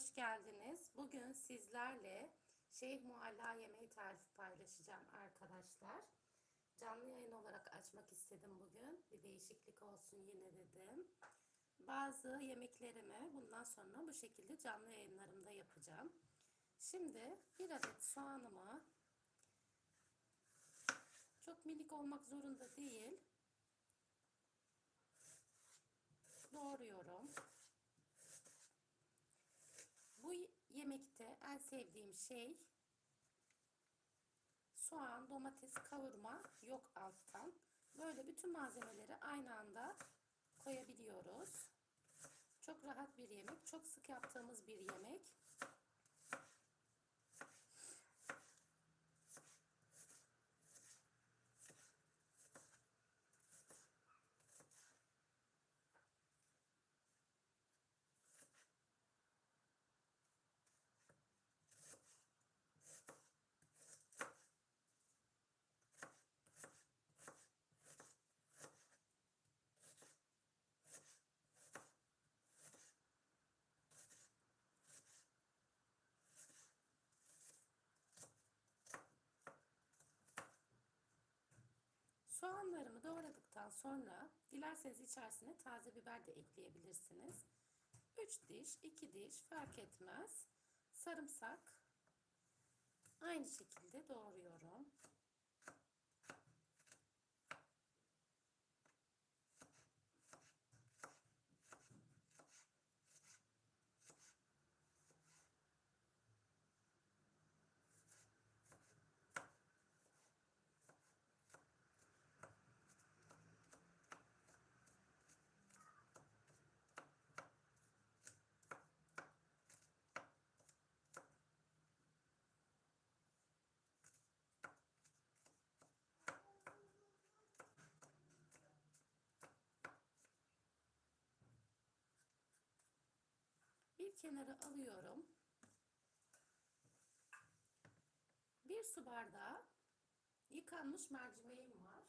hoş geldiniz. Bugün sizlerle Şeyh Mualla yemeği tarifi paylaşacağım arkadaşlar. Canlı yayın olarak açmak istedim bugün. Bir değişiklik olsun yine dedim. Bazı yemeklerimi bundan sonra bu şekilde canlı yayınlarımda yapacağım. Şimdi bir adet soğanımı çok minik olmak zorunda değil. Doğruyorum. Bu yemekte en sevdiğim şey soğan, domates kavurma yok alttan. Böyle bütün malzemeleri aynı anda koyabiliyoruz. Çok rahat bir yemek. Çok sık yaptığımız bir yemek. Soğanlarımı doğradıktan sonra dilerseniz içerisine taze biber de ekleyebilirsiniz. 3 diş, 2 diş fark etmez. Sarımsak aynı şekilde doğruyorum. Kenara alıyorum. Bir su bardağı yıkanmış mercimeğim var.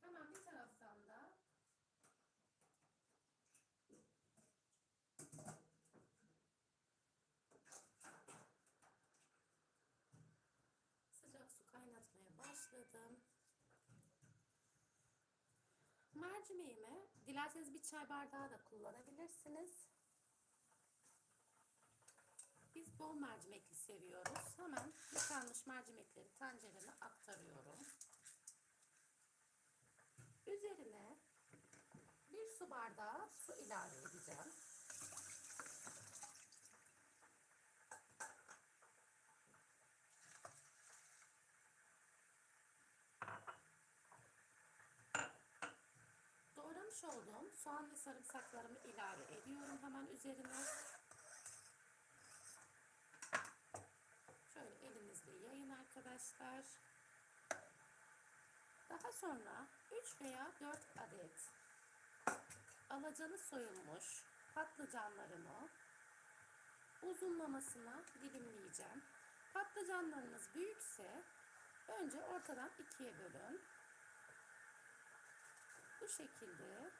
Hemen bir taraftan da sıcak su kaynatmaya başladım. Mercimeğimi dilerseniz bir çay bardağı da kullanabilirsiniz. Biz bol mercimekli seviyoruz. Hemen yıkanmış mercimekleri tencereme aktarıyorum. Üzerine bir su bardağı su ilave edeceğim. Doğramış olduğum soğan ve sarımsaklarımı ilave ediyorum hemen üzerine. Arkadaşlar. Daha sonra 3 veya 4 adet alacalı soyulmuş patlıcanlarımı uzunlamasına dilimleyeceğim. Patlıcanlarınız büyükse önce ortadan ikiye bölün. Bu şekilde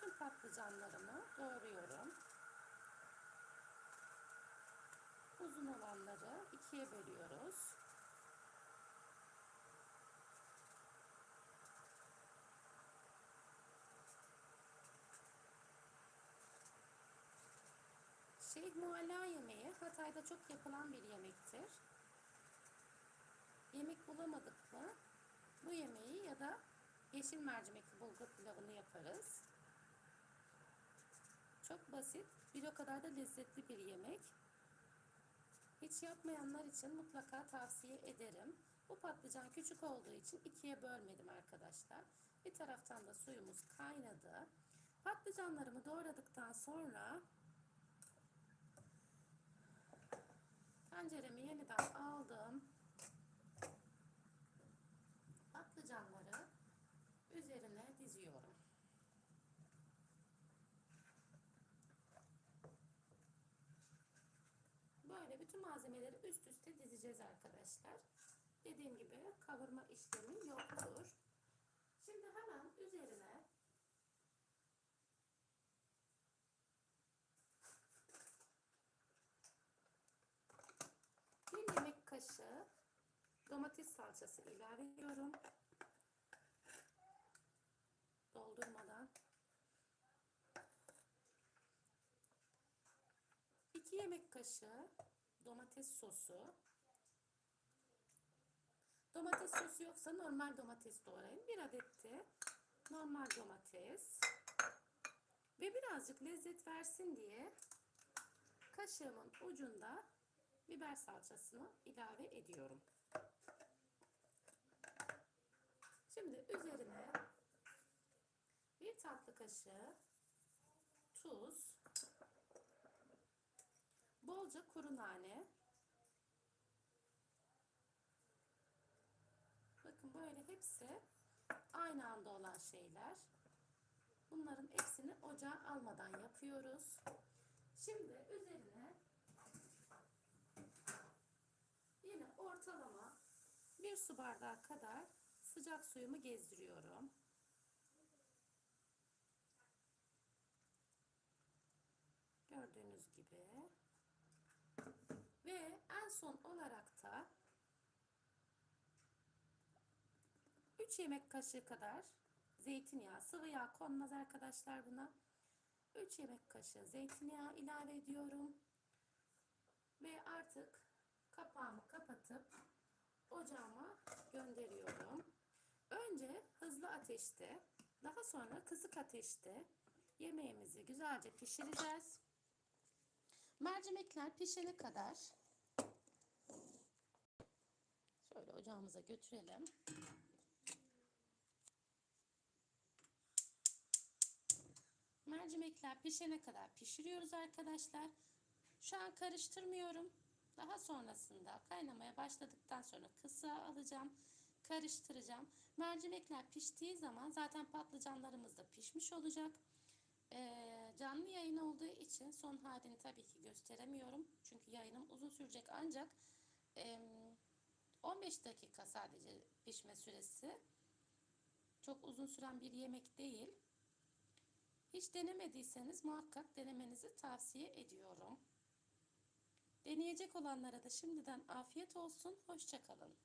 bütün patlıcanlarımı doğruyorum. Uzun olanları ikiye bölüyoruz. Şeyh Mualla yemeği Hatay'da çok yapılan bir yemektir. Yemek bulamadık mı bu yemeği ya da yeşil mercimekli bulgur pilavını yaparız. Çok basit, bir o kadar da lezzetli bir yemek. Hiç yapmayanlar için mutlaka tavsiye ederim. Bu patlıcan küçük olduğu için ikiye bölmedim arkadaşlar. Bir taraftan da suyumuz kaynadı. Patlıcanlarımı doğradıktan sonra tenceremi yeniden aldım. Patlıcanları üzerine diziyorum. Böyle bütün malzemeleri üst üste dizeceğiz arkadaşlar. Dediğim gibi kavurma işlemi yoktur. Şimdi hemen üzerine bir yemek kaşığı domates salçası ilave ediyorum. Doldurmadan. 2 yemek kaşığı domates sosu. Domates sosu yoksa normal domates doğrayın. Bir adet de normal domates. Ve birazcık lezzet versin diye kaşığımın ucunda biber salçasını ilave ediyorum. Şimdi üzerine bir tatlı kaşığı tuz, bolca kuru nane. Bakın böyle hepsi aynı anda olan şeyler. Bunların hepsini ocağa almadan yapıyoruz. Şimdi üzerine yine ortalama bir su bardağı kadar sıcak suyumu gezdiriyorum. Gördüğünüz gibi. Son olarak da 3 yemek kaşığı kadar zeytinyağı, sıvı yağ konmaz arkadaşlar buna. 3 yemek kaşığı zeytinyağı ilave ediyorum. Ve artık kapağımı kapatıp ocağıma gönderiyorum. Önce hızlı ateşte, daha sonra kısık ateşte yemeğimizi güzelce pişireceğiz. Mercimekler pişene kadar ocağımıza götürelim. Mercimekler pişene kadar pişiriyoruz arkadaşlar. Şu an karıştırmıyorum. Daha sonrasında kaynamaya başladıktan sonra kısa alacağım. Karıştıracağım. Mercimekler piştiği zaman zaten patlıcanlarımız da pişmiş olacak. Ee, canlı yayın olduğu için son halini tabii ki gösteremiyorum. Çünkü yayınım uzun sürecek ancak e, 15 dakika sadece pişme süresi. Çok uzun süren bir yemek değil. Hiç denemediyseniz muhakkak denemenizi tavsiye ediyorum. Deneyecek olanlara da şimdiden afiyet olsun. Hoşçakalın.